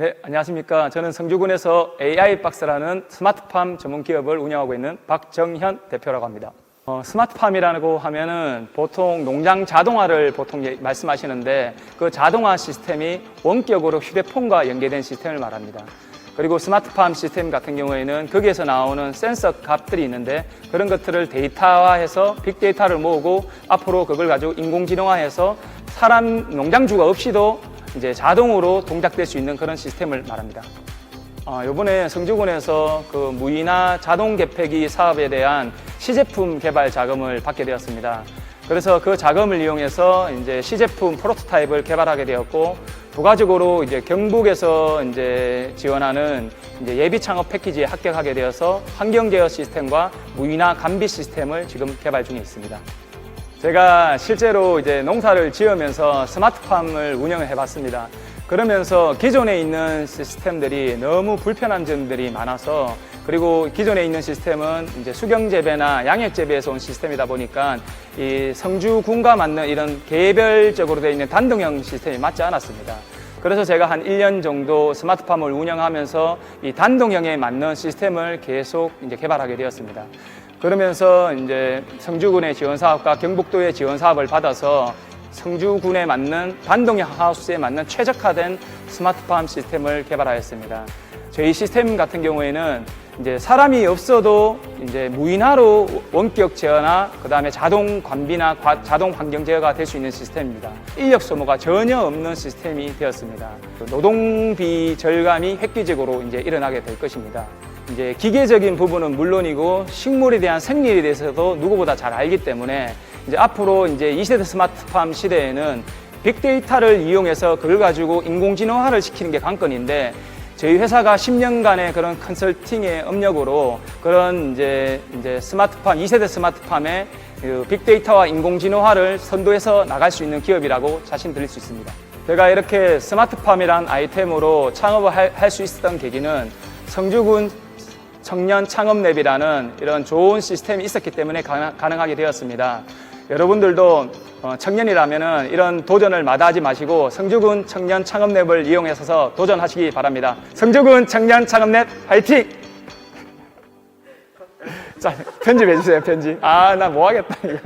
네, 안녕하십니까. 저는 성주군에서 AI 박스라는 스마트팜 전문 기업을 운영하고 있는 박정현 대표라고 합니다. 어, 스마트팜이라고 하면은 보통 농장 자동화를 보통 예- 말씀하시는데 그 자동화 시스템이 원격으로 휴대폰과 연계된 시스템을 말합니다. 그리고 스마트팜 시스템 같은 경우에는 거기에서 나오는 센서 값들이 있는데 그런 것들을 데이터화해서 빅데이터를 모으고 앞으로 그걸 가지고 인공지능화해서 사람 농장주가 없이도 이제 자동으로 동작될 수 있는 그런 시스템을 말합니다. 아, 이번에 성주군에서 그 무인화 자동 개폐기 사업에 대한 시제품 개발 자금을 받게 되었습니다. 그래서 그 자금을 이용해서 이제 시제품 프로토타입을 개발하게 되었고 부가적으로 이제 경북에서 이제 지원하는 이제 예비 창업 패키지에 합격하게 되어서 환경 제어 시스템과 무인화 감비 시스템을 지금 개발 중에 있습니다. 제가 실제로 이제 농사를 지으면서 스마트팜을 운영을 해봤습니다. 그러면서 기존에 있는 시스템들이 너무 불편한 점들이 많아서 그리고 기존에 있는 시스템은 이제 수경 재배나 양액 재배에서 온 시스템이다 보니까 이 성주군과 맞는 이런 개별적으로 되어 있는 단독형 시스템이 맞지 않았습니다. 그래서 제가 한 1년 정도 스마트팜을 운영하면서 이 단독형에 맞는 시스템을 계속 이제 개발하게 되었습니다. 그러면서 이제 성주군의 지원 사업과 경북도의 지원 사업을 받아서 성주군에 맞는 단독형 하우스에 맞는 최적화된 스마트팜 시스템을 개발하였습니다. 저희 시스템 같은 경우에는 이제 사람이 없어도 이제 무인화로 원격 제어나 그 다음에 자동 관비나 과- 자동 환경 제어가 될 수 있는 시스템입니다. 인력 소모가 전혀 없는 시스템이 되었습니다. 그 노동비 절감이 획기적으로 이제 일어나게 될 것입니다. 이제 기계적인 부분은 물론이고 식물에 대한 생리에 대해서도 누구보다 잘 알기 때문에 이제 앞으로 이제 2세대 스마트팜 시대에는 빅데이터를 이용해서 그걸 가지고 인공지능화를 시키는 게 관건인데 저희 회사가 10년간의 그런 컨설팅의 업력으로 그런 이제 이제 스마트팜 2세대 스마트팜의 그 빅데이터와 인공지능화를 선도해서 나갈 수 있는 기업이라고 자신 드릴 수 있습니다. 제가 이렇게 스마트팜이란 아이템으로 창업을 할 수 있었던 계기는 성주군 청년 창업랩이라는 이런 좋은 시스템이 있었기 때문에 가능- 가능하게 되었습니다. 여러분들도 어, 청년이라면 이런 도전을 마다하지 마시고 성주군 청년 창업랩을 이용해서 도전하시기 바랍니다. 성주군 청년 창업랩 화이팅! 자, 편집해 주세요, 편집. 아, 나 뭐 하겠다, 이거.